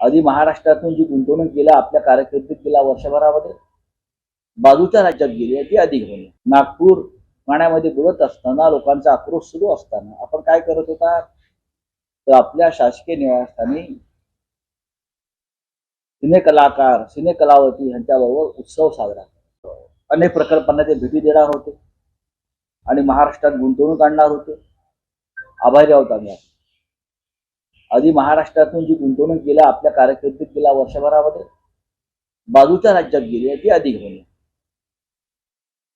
आधी महाराष्ट्रातून जी गुंतवणूक गेल्या आपल्या कारकिर्दीत गेला वर्षभरामध्ये बाजूच्या राज्यात गेली ती अधिक होणे नागपूर पाण्यामध्ये बुडत असताना लोकांचा आक्रोश सुरू असताना आपण काय करत होता? तर आपल्या शासकीय निवासस्थानी सिने कलाकार सिने कलावती यांच्याबरोबर उत्सव साजरा अनेक प्रकल्पांना ते भेटी देणार होते. आणि महाराष्ट्रात गुंतवणूक आणणार होते. आभारी आहोत आम्ही आधी महाराष्ट्रातून जी गुंतवणूक गेला आपल्या कारकिर्दीत गेला वर्षभरामध्ये बाजूच्या राज्यात गेली ती अधिक होणे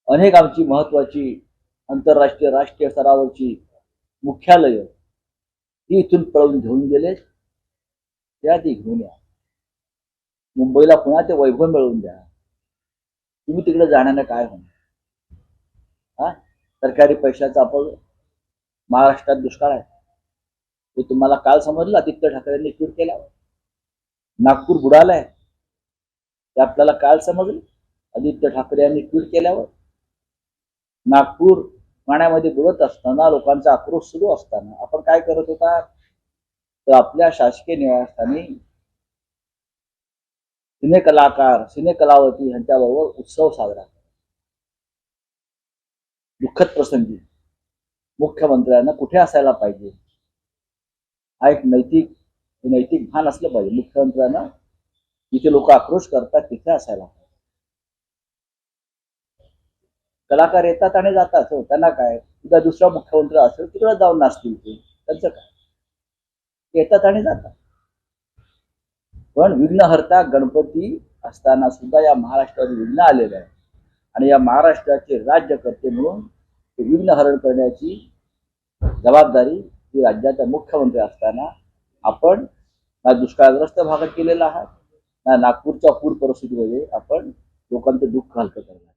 अनेक आमची महत्वाची आंतरराष्ट्रीय राष्ट्रीय स्तरावरची मुख्यालय ही इथून पळवून घेऊन गेले. ते ती घेऊन या मुंबईला पुन्हा ते वैभव मिळवून द्या. तुम्ही तिकडे जाण्यानं काय होणार? हा? सरकारी पैशाचा आपण महाराष्ट्रात दुष्काळ आहे. हे तुम्हाला काल समजलं आदित्य ठाकरेंनी ट्विट केल्यावर. नागपूर बुडालाय ते आपल्याला काल समजलं. आदित्य ठाकरे यांनी ट्विट केल्यावर. नागपूर पाण्यामध्ये बुडत असताना लोकांचा आक्रोश सुरू असताना आपण काय करत होता? तर आपल्या शासकीय निवासस्थानी सिने कलाकार सिने कलावती यांच्याबरोबर उत्सव साजरा दुःखद प्रसंगी मुख्यमंत्र्यांना कुठे असायला पाहिजे? हा एक नैतिक नैतिक भान असलं पाहिजे. मुख्यमंत्र्यांना जिथे लोक आक्रोश करतात तिथे असायला कलाकार येतात आणि जातात. हो त्यांना काय? उद्या दुसरा मुख्यमंत्री असेल तिकडे जाऊन नाचतील ते. त्यांचं काय? येतात आणि जातात. पण विघ्नहर्ता गणपती असताना सुद्धा या महाराष्ट्रावर विघ्न आलेलं आहे. आणि या महाराष्ट्राचे राज्यकर्ते म्हणून ते विघ्नहरण करण्याची जबाबदारी की राज्याचा मुख्यमंत्री असताना आपण ना दुष्काळग्रस्त भागात केलेला आहात ना नागपूरच्या पूर परिस्थितीमध्ये आपण लोकांचं दुःख हलकं करणार.